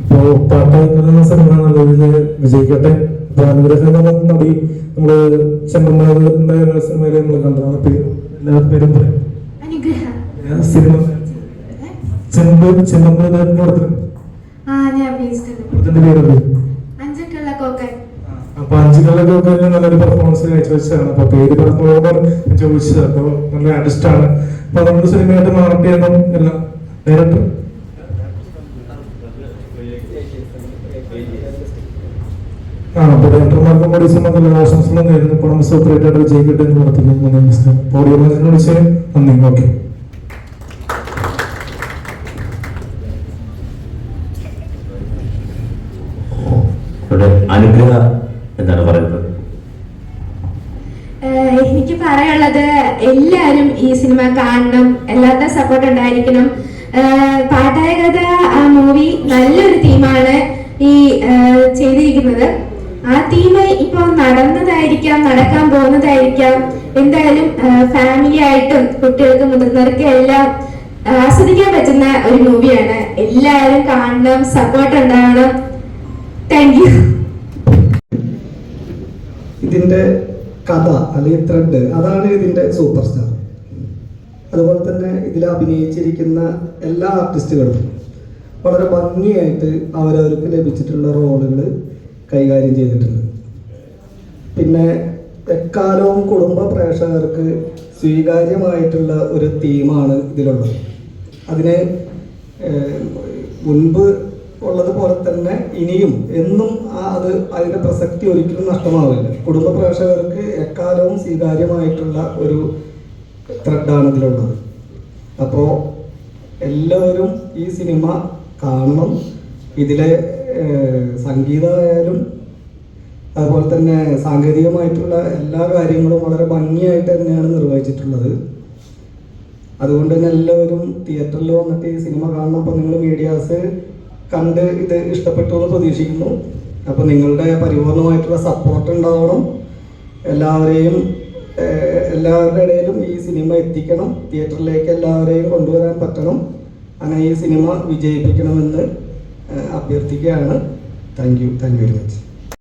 ഇപ്പോ പാട്ടാക്കുന്ന സിനിമ നല്ല രീതിയിൽ വിജയിക്കട്ടെ അനുഗ്രഹം നടി നമ്മൾ ചെമ്പന്മാരുടെ സിനിമയിൽ നമ്മൾ കണ്ടതാണ്. എല്ലാ പേരും പറയും സിനിമ. ചെമ്പ് ചെമ്പന്മാരുടെ പടത്തിന് ആ ഞാൻ അഞ്ചു നല്ലൊരു പെർഫോമൻസ് കാഴ്ചവെച്ചതാണ് അപ്പൊ പേര് പറഞ്ഞതുകൊണ്ടാണ് ചോദിച്ചത്. അപ്പൊ നല്ല ആർട്ടിസ്റ്റ് ആണ്. അപ്പൊ നമ്മുടെ സിനിമയായിട്ട് മാറട്ടെ എന്നും എല്ലാം നേരിട്ട്. ആ അപ്പൊ ഡോക്ടർമാർക്കും പോലീസുമാർക്കും നല്ല ആശംസകളും നേരുന്നു. പണം സെപ്പറേറ്റ് ആയിട്ട് വിജയിക്കട്ടെ എന്ന് നടത്തുന്നു നമസ്കാരം. ഓഡിയോ മനുഷ്യനെ വിളിച്ച് നന്ദി. ഓക്കെ. അനുഗ്രഹ എന്താണ് പറയുന്നത്? എനിക്ക് പറയാനുള്ളത് എല്ലാവരും ഈ സിനിമ കാണണം എല്ലാവരുടെ സപ്പോർട്ട് ഉണ്ടായിരിക്കണം. പാട്ടായ കഥ മൂവി നല്ലൊരു തീമാണ് ഈ ചെയ്തിരിക്കുന്നത്. ആ തീം ഇപ്പൊ നടന്നതായിരിക്കാം നടക്കാൻ പോകുന്നതായിരിക്കാം. എന്തായാലും ഫാമിലി ആയിട്ടും കുട്ടികൾക്ക് മുതിർന്നവർക്കും എല്ലാം ആസ്വദിക്കാൻ പറ്റുന്ന ഒരു മൂവിയാണ് എല്ലാവരും കാണണം സപ്പോർട്ട് ഉണ്ടാവണം. താങ്ക് യു ഇതിന്റെ കഥ അല്ലെങ്കിൽ ത്രെഡ് അതാണ് ഇതിന്റെ സൂപ്പർ സ്റ്റാർ അതുപോലെ തന്നെ ഇതിൽ അഭിനയിച്ചിരിക്കുന്ന എല്ലാ ആർട്ടിസ്റ്റുകളും വളരെ ഭംഗിയായിട്ട് അവരവർക്ക് ലഭിച്ചിട്ടുള്ള റോളുകൾ കൈകാര്യം ചെയ്തിട്ടുണ്ട്. പിന്നെ എക്കാലവും കുടുംബ പ്രേക്ഷകർക്ക് സ്വീകാര്യമായിട്ടുള്ള ഒരു തീമാണ് ഇതിലുള്ളത്. അതിനെ മുൻപ് ഉള്ളതുപോലെ തന്നെ ഇനിയും എന്നും ആ അത് അതിന്റെ പ്രസക്തി ഒരിക്കലും നഷ്ടമാവില്ല. കുടുംബ പ്രേക്ഷകർക്ക് എക്കാലവും സ്വീകാര്യമായിട്ടുള്ള ഒരു ത്രെഡാണ് ഇതിലുള്ളത്. അപ്പോൾ എല്ലാവരും ഈ സിനിമ കാണണം. ഇതിലെ സംഗീതമായാലും അതുപോലെ തന്നെ സാങ്കേതികമായിട്ടുള്ള എല്ലാ കാര്യങ്ങളും വളരെ ഭംഗിയായിട്ട് തന്നെയാണ് നിർവഹിച്ചിട്ടുള്ളത്. അതുകൊണ്ട് തന്നെ എല്ലാവരും തിയേറ്ററിൽ വന്നിട്ട് ഈ സിനിമ കാണണം. അപ്പോൾ നിങ്ങൾ മീഡിയാസ് കണ്ട് ഇത് ഇഷ്ടപ്പെട്ടു എന്ന് പ്രതീക്ഷിക്കുന്നു. അപ്പോൾ നിങ്ങളുടെ പരിപൂർണമായിട്ടുള്ള സപ്പോർട്ട് ഉണ്ടാവണം. എല്ലാവരെയും എല്ലാവരുടെ ഇടയിലും ഈ സിനിമ എത്തിക്കണം. തിയേറ്ററിലേക്ക് എല്ലാവരെയും കൊണ്ടുവരാൻ പറ്റണം. അങ്ങനെ ഈ സിനിമ വിജയിപ്പിക്കണമെന്ന് അഭ്യർത്ഥിക്കുകയാണ്. Thank you thank you very much